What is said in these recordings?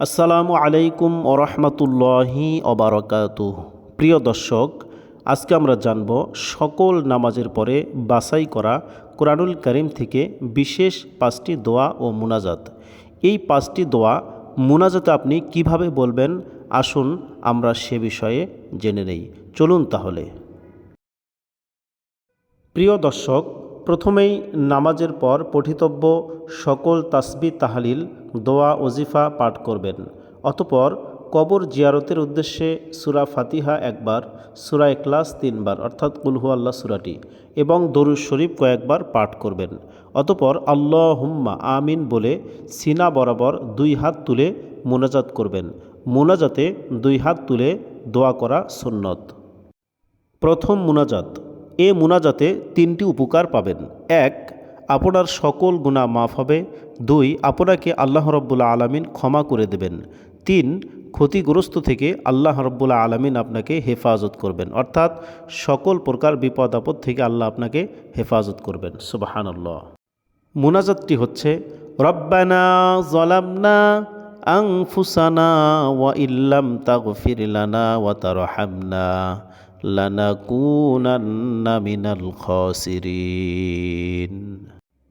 আসসালামু আলাইকুম ওরহমতুল্লাহি অবরকাত প্রিয় দর্শক, আজকে আমরা জানব সকল নামাজের পরে বাছাই করা কোরআনুল করিম থেকে বিশেষ পাঁচটি দোয়া ও মুনাজাত। এই পাঁচটি দোয়া মুনাজাতে আপনি কীভাবে বলবেন? আসুন আমরা সে বিষয়ে জেনে নেই। চলুন তাহলে। প্রিয় দর্শক প্রথমেই নামাজের পর পঠিতব্য সকল তাসবি তাহালিল, দোয়া, ওজিফা পাঠ করবেন। অতপর কবর জিয়ারতের উদ্দেশ্যে সুরা ফাতিহা একবার, সুরা এক্লাস তিনবার, অর্থাৎ উলহু আল্লাহ সুরাটি, এবং দরুদ শরীফ কয়েকবার পাঠ করবেন। অতপর আল্লাহ হুম্মা আমিন বলে সিনা বরাবর দুই হাত তুলে মোনাজাত করবেন। মোনাজাতে দুই হাত তুলে দোয়া করা সুন্নত। প্রথম মুনাজাত এ মুনাজাতে তিনটি উপকার পাবেন। এক, আপনার সকল গুণা মাফ হবে। দুই, আপনাকে আল্লাহ রব্বুল্লা আলমিন ক্ষমা করে দেবেন। তিন, ক্ষতিগ্রস্ত থেকে আল্লাহ রব্বুল্লা আলমিন আপনাকে হেফাজত করবেন। অর্থাৎ সকল প্রকার বিপদ আপদ থেকে আল্লাহ আপনাকে হেফাজত করবেন। সুবাহান আল্লাহ মুনাজাতটি হচ্ছে, রব্বানা জলামনা আংফুসানা ওয়া ইল্লাম তাগফির লানা ওয়া তারহামনা।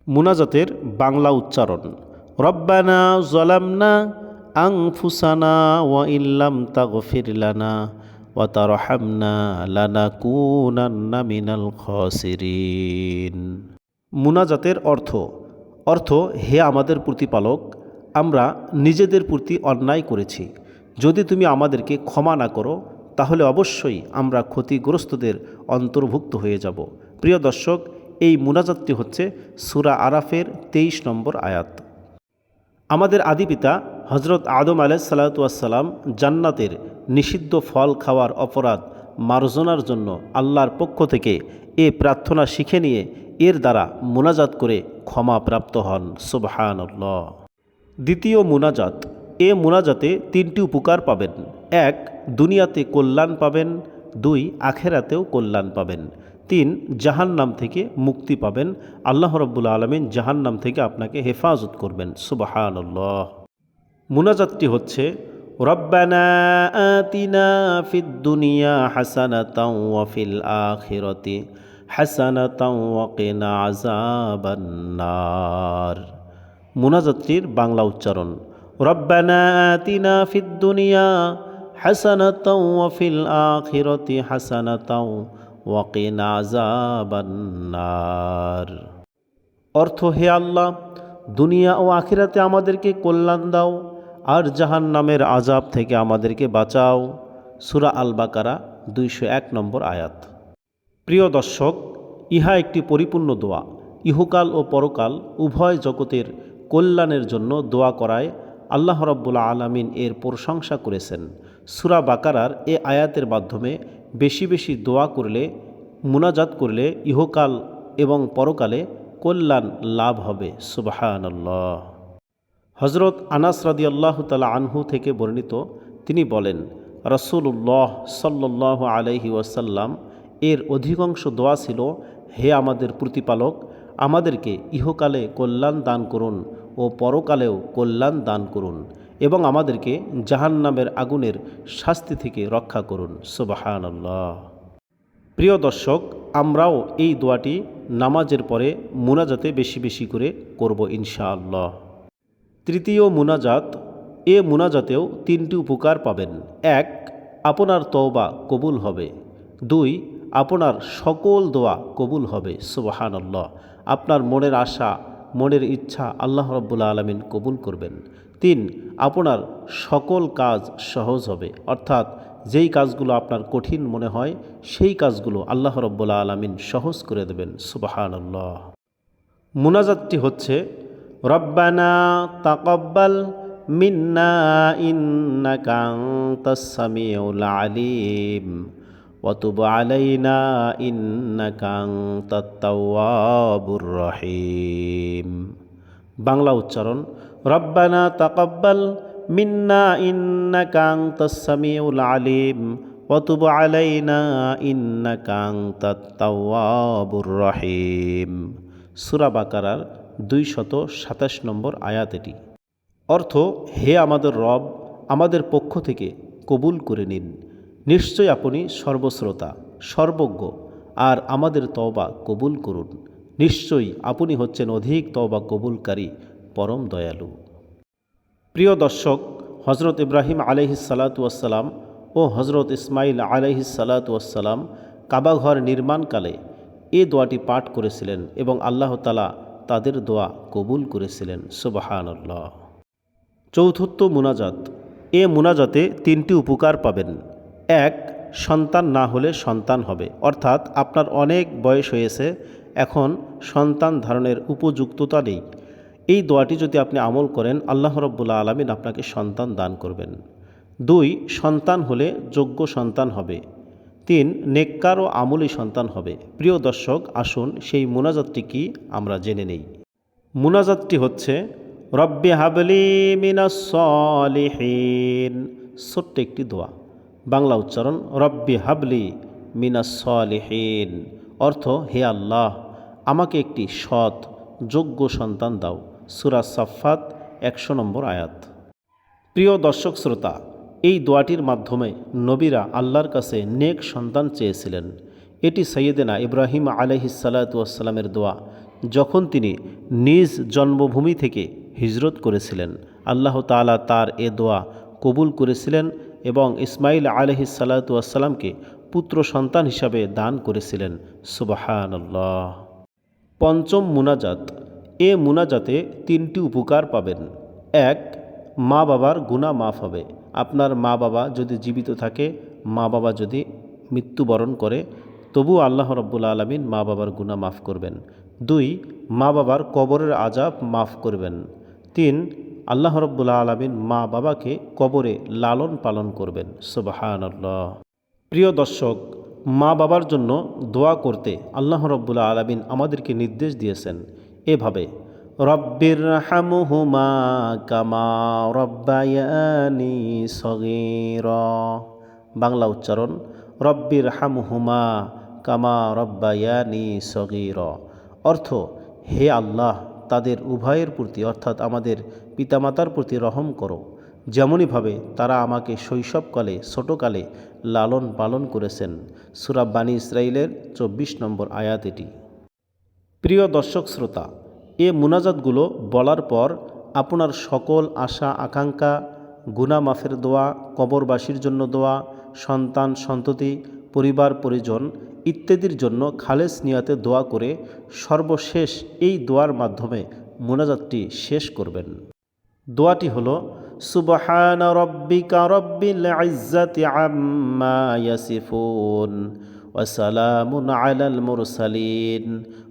মুনাজাতের বাংলা উচ্চারণ, রব্বানা জলামনা আংফুসানা ওয়া ইল্লাম তাগফির লানা ওয়া তারহামনা লানাকুনান্না মিনাল খসিরিন। মুনাজাতের অর্থ অর্থ, হে আমাদের প্রতিপালক, আমরা নিজেদের প্রতি অন্যায় করেছি। যদি তুমি আমাদেরকে ক্ষমা না করো তাহলে অবশ্যই আমরা ক্ষতিগ্রস্তদের অন্তর্ভুক্ত হয়ে যাব। প্রিয় দর্শক, এই মুনাজাতটি হচ্ছে সুরা আরাফের তেইশ নম্বর আয়াত। আমাদের আদিপিতা হজরত আদম আলাহ সাল্লাতুয়াসাল্লাম জান্নাতের নিষিদ্ধ ফল খাওয়ার অপরাধ মার্জনার জন্য আল্লাহর পক্ষ থেকে এ প্রার্থনা শিখে নিয়ে এর দ্বারা মুনাজাত করে ক্ষমা প্রাপ্ত হন। সুবহানাল্লাহ। দ্বিতীয় মুনাজাত, এ মুনাজাতে তিনটি উপকার পাবেন। এক, দুনিয়াতে কল্যাণ পাবেন, দুই, আখেরাতেও কল্যাণ পাবেন। তিন, জাহান্নাম থেকে মুক্তি পাবেন। আল্লাহ রব্বুল আলমিন জাহান্নাম থেকে আপনাকে হেফাজত করবেন। সুবাহান্লাহ মুনাজাতটি হচ্ছে, রব্বানা আতিনা ফিদ দুনিয়া হাসানাতাও ওয়া ফিল আখিরাতি হাসানাতাও ওয়া কিনা আযাবান্নার। মুনাজাতটির বাংলা উচ্চারণ, রব্বানা আতিনা ফিদ দুনিয়া অর্থ, হে আল্লাহ, দুনিয়া ও আখিরাতে আমাদেরকে কল্যাণ দাও আর জাহান নামের আজাব থেকে আমাদেরকে বাঁচাও। সুরা আল বাকারা দুইশো এক নম্বর আয়াত। প্রিয় দর্শক, ইহা একটি পরিপূর্ণ দোয়া। ইহুকাল ও পরকাল উভয় জগতের কল্যাণের জন্য দোয়া করায় আল্লাহ রব্বুল আলমিন এর প্রশংসা করেছেন। সুরা বাকারার এ আয়াতের মাধ্যমে বেশি বেশি দোয়া করলে, মুনাজাত করলে ইহকাল এবং পরকালে কল্যাণ লাভ হবে। সুবাহানল্লাহ। হজরত আনাস রাদি আল্লাহ তালা আনহু থেকে বর্ণিত, তিনি বলেন রসুল্লাহ সাল্লাহ আলহি ওয়াসাল্লাম, এর অধিকাংশ দোয়া ছিল, হে আমাদের প্রতিপালক, আমাদেরকে ইহকালে কল্যাণ দান করুন ও পরকালেও কল্যাণ দান করুন। এবং আমাদেরকে জাহান্নামের আগুনের শাস্তি থেকে রক্ষা করুন। সুবাহানল্লাহ। প্রিয় দর্শক, আমরাও এই দোয়াটি নামাজের পরে মুনাজাতে বেশি বেশি করে করব ইনশাআল্লাহ। তৃতীয় মুনাজাত, এ মুনাজাতেও তিনটি উপকার পাবেন। এক, আপনার তওবা কবুল হবে। দুই, আপনার সকল দোয়া কবুল হবে। সুবাহানল্লাহ। আপনার মনের আশা, মনের ইচ্ছা আল্লাহ রব্বুল্লা আলমিন কবুল করবেন। তিন আপনার সকল কাজ সহজ হবে অর্থাৎ যেই কাজগুলো আপনার কঠিন মনে হয় সেই কাজগুলো আল্লাহ রব্বুল্লা আলমিন সহজ করে দেবেন সুবাহানল্লাহ মুনাজাতটি হচ্ছে রব্বানা তাকব্বাল মিন্না ইন্নাকা আনতাস সামিউল আলিম وتب علينا إنك أنت التواب الرحيم বাংলা উচ্চারণ রব্বানা তাকাব্বাল মিন্না ইন্নাকা আনতাস সামিউল আলিম ওয়াতুব আলাইনা ইন্নাকা আনতাত তাওয়াবুর রহিম। সূরা বাকারার দুইশত সাতাশ নম্বর আয়াত এটি। অর্থ, হে আমাদের রব, আমাদের পক্ষ থেকে কবুল করে নিন। নিশ্চয় আপনি সর্বশ্রোতা, সর্বজ্ঞ, আর আমাদের তওবা কবুল করুন। নিশ্চয়ই আপনি হচ্ছেন অধিক তওবা কবুলকারী পরম দয়ালু। প্রিয় দর্শক, হজরত ইব্রাহিম আলহিসাল্লাতুয়াসাল্লাম ও হজরত ইসমাইল আলহিসাল্লাতুয়াসাল্লাম কাবাঘর নির্মাণকালে এ দোয়াটি পাঠ করেছিলেন এবং আল্লাহ তালা তাদের দোয়া কবুল করেছিলেন। সুবাহানল্লাহ। চৌথত্ব মুনাজাত। এ মুনাজাতে তিনটি উপকার পাবেন। এক, সন্তান না হলে সন্তান হবে। অর্থাৎ আপনার অনেক বয়স হয়েছে, এখন সন্তান ধারণের উপযুক্ততা নেই। এই দোয়াটি যদি আপনি আমল করেন, আল্লাহ রব্বুল্লা আলমিন আপনাকে সন্তান দান করবেন। দুই, সন্তান হলে যোগ্য সন্তান হবে। তিন, নেককার ও আমলি সন্তান হবে। প্রিয় দর্শক, আসুন সেই মুনাজাতটি কি আমরা জেনে নেই। মুনাজাতটি হচ্ছে, রব্বি হাবলি মিনাসলিহীন ছোট্ট একটি দোয়া। বাংলা উচ্চারণ, রব্বি হাবলি মিনাসলিহীন অর্থ, হে আল্লাহ, আমাকে একটি সৎ, যোগ্য সন্তান দাও। সুরা সাফাত একশো নম্বর আয়াত। প্রিয় দর্শক শ্রোতা, এই দোয়াটির মাধ্যমে নবীরা আল্লাহর কাছে নেক সন্তান চেয়েছিলেন। এটি সৈয়দেনা ইব্রাহিম আলহিসাল্লাতুয়াসাল্লামের দোয়া, যখন তিনি নিজ জন্মভূমি থেকে হিজরত করেছিলেন। আল্লাহ তালা তার এ দোয়া কবুল করেছিলেন এবং ইসমাইল আলহিসাল্লাতুয়াসাল্লামকে পুত্র সন্তান হিসাবে দান করেছিলেন। সুবাহানল্লাহ। পঞ্চম মুনাজাত এ মুনাজাতে তিনটি উপকার পাবেন। এক মা বাবার গুণা মাফ হবে। আপনার মা বাবা যদি জীবিত থাকে মা বাবা যদি মৃত্যুবরণ করে, তবু আল্লাহ রব্বুল আলমিন মা বাবার গুণা মাফ করবেন। দুই মা বাবার কবরের আজাব মাফ করবেন। তিন, আল্লাহ রব্বুল্লা আলমিন মা বাবাকে কবরে লালন পালন করবেন। সুবাহানল্লাহ। প্রিয় দর্শক মা বাবার জন্য দোয়া করতে আল্লাহ রব্বুল্লা আলমিন আমাদেরকে নির্দেশ দিয়েছেন। এভাবে রব্বির হামুহুমা কামা রব্বায়ানি সগীর। বাংলা উচ্চারণ রব্বির হামুহুমা কামা রব্বায়ানি সগীর। অর্থ, হে আল্লাহ, তাদের উভয়ের প্রতি, অর্থাৎ আমাদের পিতামাতার প্রতি রহম করো। যেমনইভাবে তারা আমাকে শৈশবকালে, ছোটোকালে লালন পালন করেছেন। সুরাব বানী ইসরায়েলের চব্বিশ নম্বর আয়াত এটি। প্রিয় দর্শক শ্রোতা, এ মুনাজাতগুলো বলার পর আপনার সকল আশা, আকাঙ্ক্ষা গুনা মাফের দোয়া, কবরবাসীর জন্য দোয়া, সন্তান, সন্ততি, পরিবার, পরিজন ইত্যাদির জন্য খালেস নিয়াতে দোয়া করে সর্বশেষ এই দোয়ার মাধ্যমে মোনাজাতটি শেষ করবেন। দোয়াটি হল, সুবহান রব্বিকা রব্বিল ইজ্জাতি আম্মা ইয়াসিফুন ওয়া সালামুন আলাল মুরসালিন।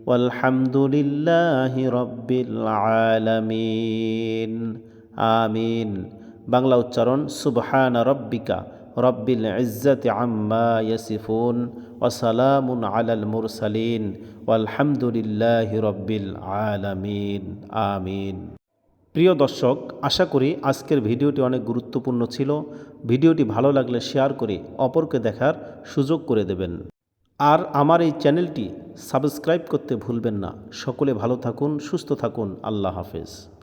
والحمد لله رب العالمين আমিন বাংলা উচ্চারণ সুবহান রব্বিকা রব্বিল ইজ্জাতি আম্মা ইয়াসিফুন ওয়াসালামুন আলাল মুরসালিন ওয়ালহামদুলিল্লাহি রব্বিল আলামিন আমিন প্রিয় দর্শক আশা করি আজকের ভিডিওটি অনেক গুরুত্বপূর্ণ ছিল ভিডিওটি ভালো লাগলে শেয়ার করে অপরকে দেখার সুযোগ করে দেবেন আর আমার এই চ্যানেলটি সাবস্ক্রাইব করতে ভুলবেন না। সকলে ভালো থাকুন, সুস্থ থাকুন। আল্লাহ হাফেজ।